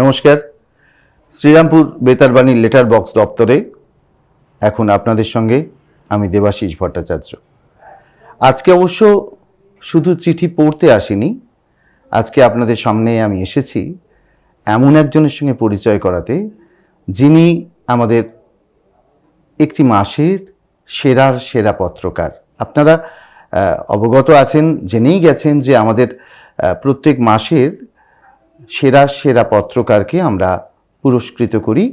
নমস্কার। Serampore বেতারবাণী letter box দপ্তরে এখন আপনাদের সঙ্গে আমি দেবাশিস ভট্টাচার্য। আজকে অবশ্য শুধু চিঠি পড়তে আসিনি আজকে আপনাদের সামনে আমি এসেছি এমন একজনের সঙ্গে পরিচয় করাতে, যিনি আমাদের একটি মাসের সেরার সেরা পত্রকার। আপনারা অবগত আছেন, জেনেই গেছেন যে আমাদের প্রত্যেক মাসের সেরা সেরা পত্রকারকে আমরা পুরস্কৃত করি।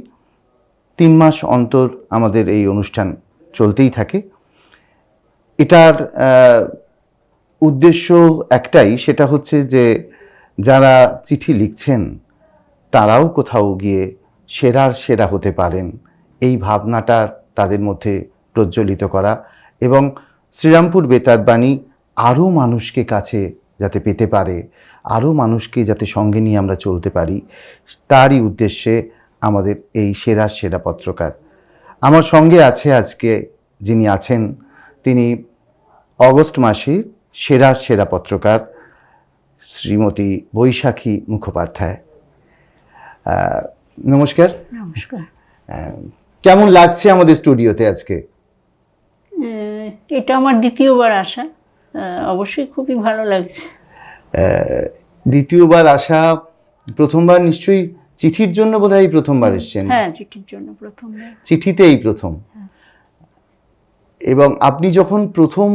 তিন মাস অন্তর আমাদের এই অনুষ্ঠান চলতেই থাকে। এটার উদ্দেশ্য একটাই, সেটা হচ্ছে যে যারা চিঠি লিখছেন, তারাও কোথাও গিয়ে সেরার সেরা হতে পারেন। এই ভাবনাটা তাদের মধ্যে প্রজ্বলিত করা এবং শ্রীরামপুর বেতার বাণী আরও মানুষকে কাছে যাতে পেতে পারে, আরও মানুষকে যাতে সঙ্গে নিয়ে আমরা চলতে পারি, তারই উদ্দেশ্যে আমাদের এই সেরা সেরা পত্রকার। আমার সঙ্গে আছে আজকে যিনি আছেন, তিনি অগস্ট মাসে সেরা সেরা পত্রকার শ্রীমতী বৈশাখী মুখোপাধ্যায়। নমস্কার। কেমন লাগছে আমাদের স্টুডিওতে আজকে? এটা আমার দ্বিতীয়বার আসা। অবশ্যই খুবই ভালো লাগছে। দ্বিতীয়বার আসা প্রথমবার নিশ্চয়ই চিঠির জন্য বোধহয় প্রথমবার এসছেন? হ্যাঁ চিঠির জন্য প্রথমবার। চিঠিতে এই প্রথম। এবং আপনি যখন প্রথম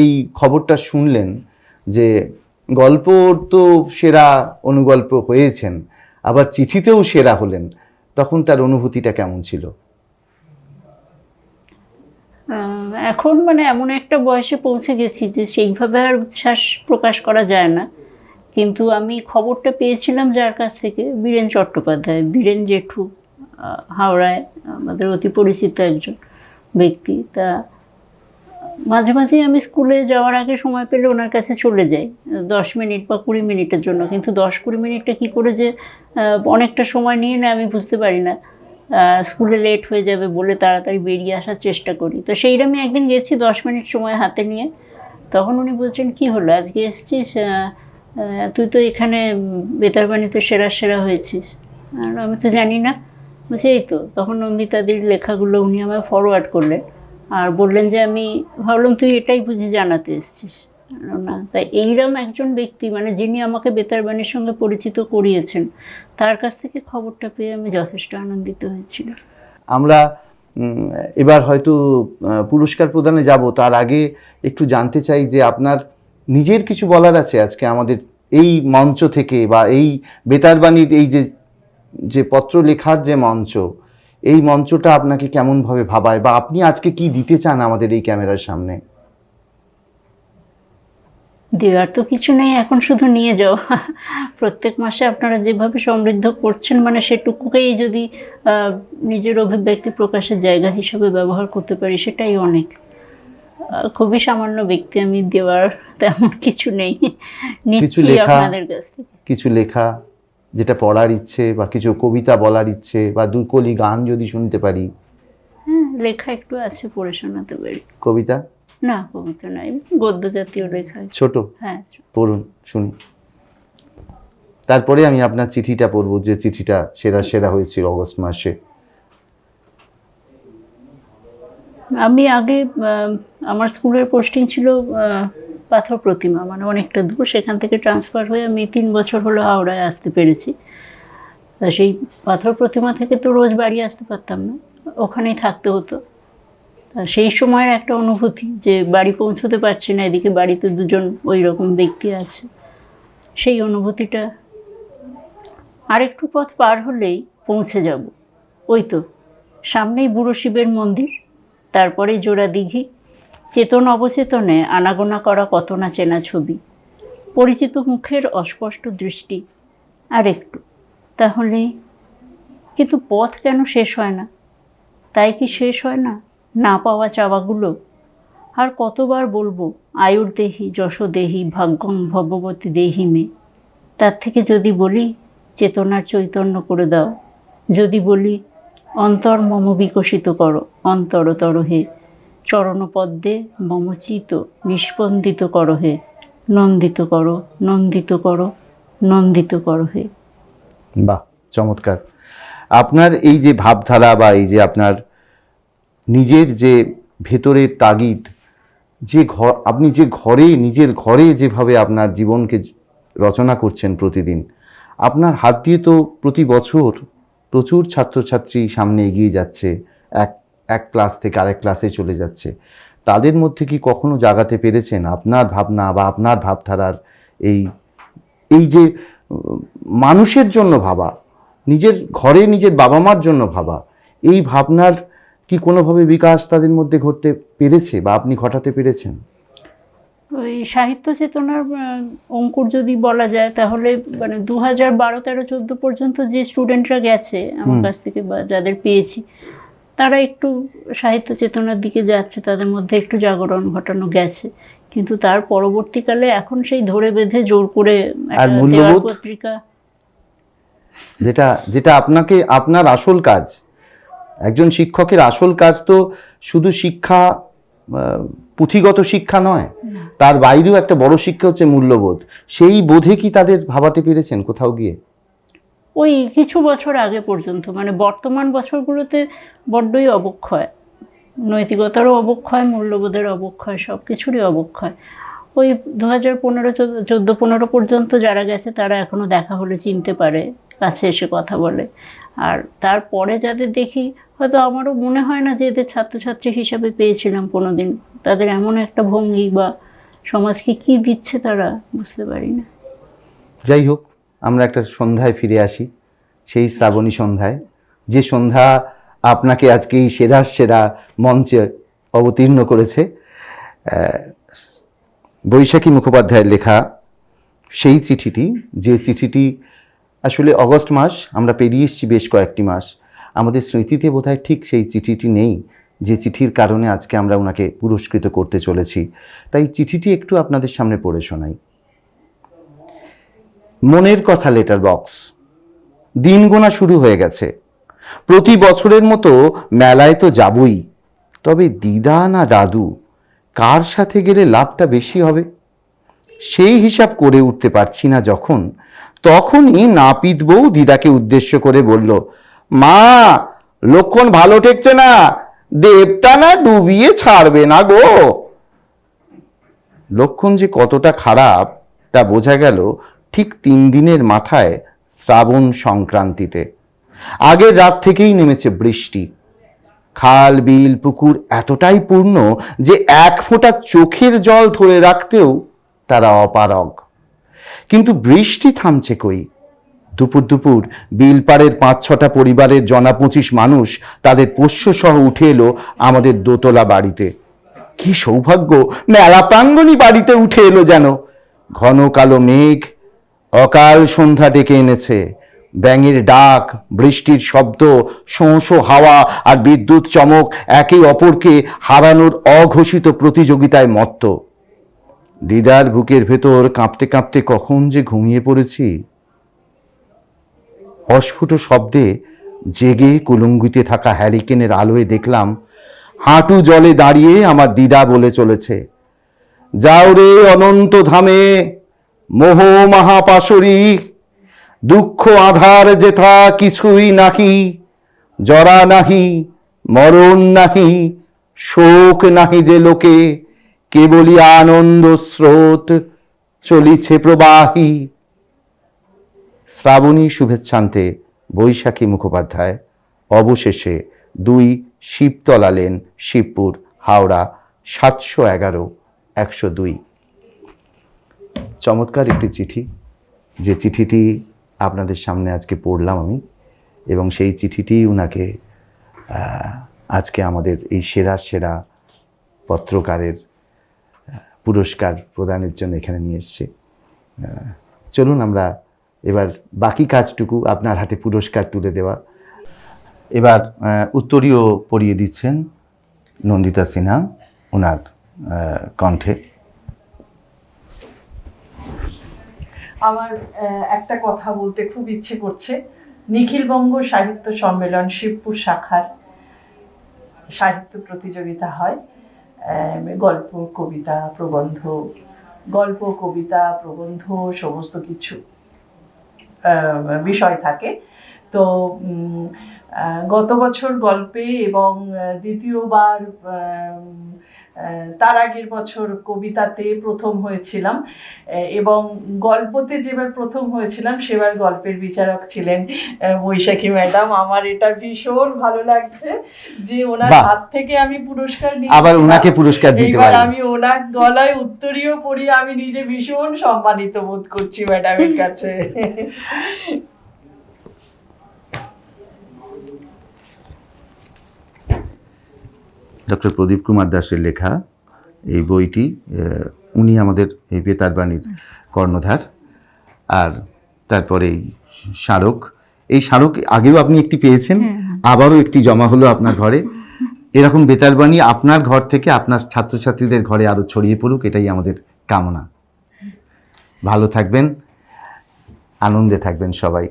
এই খবরটা শুনলেন যে গল্প তো সেরা অনুগল্প হয়েছেন, আবার চিঠিতেও সেরা হলেন, তখন তার অনুভূতিটা কেমন ছিল? এখন মানে এমন একটা বয়সে পৌঁছে গেছি যে সেইভাবে আর উচ্ছ্বাস প্রকাশ করা যায় না। কিন্তু আমি খবরটা পেয়েছিলাম যার কাছ থেকে, বীরেন চট্টোপাধ্যায়, বীরেন জেঠু হাওড়ায়, আমাদের অতি পরিচিত একজন। ব্যক্তি, তা মাঝে মাঝে আমি স্কুলে যাওয়ার আগে সময় পেলে ওনার কাছে চলে যাই, দশ মিনিট বা কুড়ি মিনিটের জন্য। কিন্তু দশ কুড়ি মিনিটটা কী করে যে অনেকটা সময় নিয়ে নেয় আমি বুঝতে পারি না। স্কুলে লেট হয়ে যাবে বলে তাড়াতাড়ি বেরিয়ে আসার চেষ্টা করি। তো সেই আমি একদিন গেছি দশ মিনিট সময় হাতে নিয়ে। তখন উনি বলছেন, কি হলো? আজকে এসছিস? তুই তো এখানে বেতারবাণীতে সেরা সেরা হয়েছিস। আর আমি তো জানি না। এই তো। তখন নন্দিতাদির লেখাগুলো উনি আমায় ফরওয়ার্ড করলেন। আর বললেন যে, আমি ভাবলাম তুই এটাই বুঝি জানাতে এসছিস। না তাই এইরকম একজন ব্যক্তি মানে যিনি আমাকে বেতারবাণীর সঙ্গে পরিচিত করিয়েছেন, তার কাছ থেকে খবরটা পেয়ে আমি যথেষ্ট আনন্দিত হয়েছিল আমরা এবার হয়তো পুরস্কার প্রদানে যাব। তার আগে একটু জানতে চাই যে, আপনার নিজের কিছু বলার আছে আজকে আমাদের এই মঞ্চ থেকে বা এই বেতারবাণীর এই যে যে পত্র লেখার যে মঞ্চ এই মঞ্চটা আপনাকে কেমনভাবে ভাবায় বা আপনি আজকে কি দিতে চান আমাদের এই ক্যামেরার সামনে? দেওয়ার তো কিছু নেই এখন শুধু নিয়ে যাও। প্রত্যেক মাসে আপনারা যেভাবে সমৃদ্ধ করছেন মানে সেটুকুকেই যদি নিজের অভিব্যক্তি প্রকাশের জায়গা হিসেবে ব্যবহার করতে পারি সেটাই অনেক। খুবই সামান্য ব্যক্তি আমি দেওয়ার তেমন কিছু নেই। নিচ্ছি লেখা? আপনাদের কাছ থেকে। কিছু লেখা যেটা পড়ার ইচ্ছে বা কিছু কবিতা বলার ইচ্ছে বা দুকলি গান যদি শুনতে পারি। হ্যাঁ লেখা একটু আছে পড়ে শোনাতে পারি। কবিতা? না কবিতা নয় গদ্য জাতীয় লেখা। ছোট? হ্যাঁ পড়ুন শুনি তারপরে আমি আপনার চিঠিটা পড়ব যে চিঠিটা সেরা সেরা হয়েছিল অগস্ট মাসে। আমি আগে আমার স্কুলের পোস্টিং ছিল পাথর প্রতিমা মানে অনেকটা দূর সেখান থেকে ট্রান্সফার হয়ে আমি তিন বছর হলো হাওড়ায় আসতে পেরেছি। তা সেই পাথর প্রতিমা থেকে তো রোজ বাড়ি আসতে পারতাম না, ওখানেই থাকতে হতো। তা সেই সময়ের একটা অনুভূতি যে বাড়ি পৌঁছতে পারছি না, এদিকে বাড়িতে দুজন ওই রকম ব্যক্তি আছে। সেই অনুভূতিটা আরেকটু পথ পার হলেই পৌঁছে যাব। ওই তো, সামনেই বুড়ো শিবের মন্দির তারপরে জোড়া দিঘি। চেতন অবচেতনে আনাগোনা করা কত না চেনা ছবি। পরিচিত মুখের অস্পষ্ট দৃষ্টি। আর একটু তাহলে কিন্তু পথ কেন শেষ হয় না? তাই কি শেষ হয় না? না পাওয়া চাওয়াগুলো? আর কতবার বলব, আয়ুর দেহি, যশ দেহি ভাগ্যং ভগবতী দেহি মে। তার থেকে যদি বলি, চেতনার চৈতন্য করে দাও। যদি বলি, অন্তর মম বিকশিত করো, অন্তরতর হে। চরণপদ্মে মমচিত, নিষ্পন্দিত করো হে। নন্দিত করো নন্দিত করো নন্দিত করো হে। বাহ, চমৎকার। আপনার এই যে ভাবধারা বা এই যে আপনার নিজের যে ভেতরের তাগিদ, যে ঘর, আপনি যে ঘরে নিজের ঘরে যেভাবে আপনার জীবনকে রচনা করছেন প্রতিদিন, আপনার হাত দিয়ে তো প্রতি বছর প্রচুর ছাত্রছাত্রী সামনে এগিয়ে যাচ্ছে, এক এক ক্লাস থেকে আরেক ক্লাসে চলে যাচ্ছে। তাদের মধ্যে কি কখনো জাগাতে পেরেছেন আপনার ভাবনা বা আপনার ভাবধারার এই এই যে মানুষের জন্য ভাবা নিজের ঘরে নিজের বাবা মার জন্য ভাবা এই ভাবনার কি কোনোভাবে বিকাশ তাদের মধ্যে ঘটতে পেরেছে বা আপনি ঘটাতে পেরেছেন? ওই সাহিত্য চেতনার অঙ্কুর যদি বলা যায় তাহলে মানে দু হাজার বারো তেরো চোদ্দ পর্যন্ত যে স্টুডেন্টরা গেছে আমার কাছ থেকে বা যাদের পেয়েছি তারা একটু সাহিত্য চেতনার দিকে যাচ্ছে তাদের মধ্যে একটু জাগরণ ঘটানো গেছে। কিন্তু তার পরবর্তীকালে এখন সেই ধরে বেঁধে জোর করে? পত্রিকা। যেটা যেটা আপনাকে আপনার আসল কাজ। একজন শিক্ষকের আসল কাজ তো শুধু শিক্ষা পুঁথিগত শিক্ষা নয়। তার বাইরেও একটা বড় শিক্ষা হচ্ছে মূল্যবোধ। সেই বোধে কি তাদের ভাবাতে পেরেছেন কোথাও গিয়ে? ওই কিছু বছর আগে পর্যন্ত মানে বর্তমান বছরগুলোতে বড্ডই অবক্ষয়। নৈতিকতারও অবক্ষয়, মূল্যবোধের অবক্ষয় সব কিছুরই অবক্ষয়। ওই দু হাজার পনেরো, চোদ্দ পনেরো পর্যন্ত যারা গেছে, তারা এখনও দেখা হলে চিনতে পারে, কাছে এসে কথা বলে। আর তারপরে যাদের দেখি, হয়তো আমারও মনে হয় না যে এদের ছাত্রছাত্রী হিসাবে পেয়েছিলাম কোনো দিন তাদের এমন একটা ভঙ্গি বা সমাজকে কি দিচ্ছে তারা, বুঝতে পারি না। যাই হোক আমরা একটা সন্ধ্যায় ফিরে আসি, সেই শ্রাবণী সন্ধ্যায়। যে সন্ধ্যা আপনাকে আজকে এই সেরা সেরা মঞ্চে অবতীর্ণ করেছে বৈশাখী মুখোপাধ্যায়ের লেখা সেই চিঠিটি, যে চিঠিটি আসলে অগস্ট মাস, আমরা পেরিয়ে এসেছি বেশ কয়েকটি মাস। আমাদের স্মৃতিতে বোধহয় ঠিক সেই চিঠিটি নেই, যে চিঠির কারণে আজকে আমরা ওনাকে পুরস্কৃত করতে চলেছি। তাই চিঠিটি একটু আপনাদের সামনে পড়ে শোনাই। মনের কথা লেটার বক্স। দিন গোনা শুরু হয়ে গেছে। প্রতি বছরের মতো মেলায় তো যাবই। তবে দিদা না দাদু, কার সাথে গেলে লাভটা বেশি হবে? সেই হিসাব করে উঠতে পারছি না যখন। তখনই নাপিত বউ দিদাকে উদ্দেশ্য করে বলল, মা, লক্ষণ ভালো ঠেকছে না? দেবতা না ডুবিয়ে ছাড়বে না গো? লক্ষণ যে কতটা খারাপ তা বোঝা গেল ঠিক তিন দিনের মাথায় শ্রাবণ সংক্রান্তিতে। আগের রাত থেকেই নেমেছে বৃষ্টি। খাল, বিল, পুকুর এতটাই পূর্ণ যে এক ফোঁটা চোখের জল ধরে রাখতেও তারা অপারগ। কিন্তু বৃষ্টি থামছে কই? দুপুর দুপুর বিলপাড়ের পাঁচ ছটা পরিবারের জনা পঁচিশ মানুষ তাদের পোষ্য সহ উঠে এলো আমাদের দোতলা বাড়িতে। কি সৌভাগ্য, মেলা প্রাঙ্গণই বাড়িতে উঠে এলো যেন। ঘন কালো মেঘ অকাল সন্ধ্যা ডেকে এনেছে। ব্যাঙের ডাক, বৃষ্টির শব্দ, শোঁ শোঁ হাওয়া আর বিদ্যুৎ চমক একে অপরকে হারানোর অঘোষিত প্রতিযোগিতায় মত্ত। দিদার বুকের ভেতর কাঁপতে কাঁপতে কখন যে ঘুমিয়ে পড়েছি। অস্ফুট শব্দে জেগে কুলুঙ্গিতে থাকা হ্যারিকেনের আলোয় দেখলাম, হাঁটু জলে দাঁড়িয়ে আমার দিদা বলে চলেছে, যাও রে অনন্ত ধামে মোহ মহাপাশরী, দুঃখ আধার যেথা কিছুই নাহি, জরা নাহি, মরণ নাহি, শোক নাহি যে লোকে, কেবলই আনন্দ স্রোত চলিছে প্রবাহী। শ্রাবণী শুভেচ্ছান্তে বৈশাখী মুখোপাধ্যায়, অবশেষে দুই শিবতলা লেন শিবপুর, হাওড়া, সাতশো এগারো, একশো দুই। চমৎকার একটি চিঠি, যে চিঠিটি আপনাদের সামনে আজকে পড়লাম আমি, এবং সেই চিঠিটি উনাকে আজকে আমাদের এই সেরা সেরা পত্রকারের পুরস্কার প্রদানের জন্য এখানে নিয়ে এসছে। চলুন আমরা এবার বাকি কাজটুকু আপনার হাতে পুরস্কার তুলে দেওয়া। এবার উত্তরীয় পড়িয়ে দিচ্ছেন নন্দিতা সিনহা ওনার কণ্ঠে। আমার একটা কথা বলতে খুব ইচ্ছে করছে। নিখিলবঙ্গ সাহিত্য সম্মেলন শিবপুর শাখার সাহিত্য প্রতিযোগিতা হয়। গল্প, কবিতা, প্রবন্ধ, গল্প, কবিতা, প্রবন্ধ, সমস্ত কিছু বিষয় থাকে। তো গত বছর গল্পে এবং দ্বিতীয়বার তার আগের বছর কবিতাতে প্রথম হয়েছিলাম এবং গল্পতে যেবার প্রথম হয়েছিলাম সেবার গল্পের বিচারক ছিলেন বৈশাখী ম্যাডাম। আমার এটা ভীষণ ভালো লাগছে যে ওনার হাত থেকে আমি পুরস্কার নিই আবার ওনাকে পুরস্কার দিতে পারি আমি ওনার গলায় উত্তরীয় পড়িয়ে আমি নিজে ভীষণ সম্মানিত বোধ করছি ম্যাডামের কাছে। ডক্টর প্রদীপ কুমার দাসের লেখা এই বইটি উনি আমাদের এই বেতারবাণীর কর্ণধার। আর তারপরে এই স্মারক এই স্মারক আগেও আপনি একটি পেয়েছেন আবারও একটি জমা হলো আপনার ঘরে। এরকম বেতারবাণী আপনার ঘর থেকে আপনার ছাত্রছাত্রীদের ঘরে আরও ছড়িয়ে পড়ুক এটাই আমাদের কামনা। ভালো থাকবেন আনন্দে থাকবেন সবাই।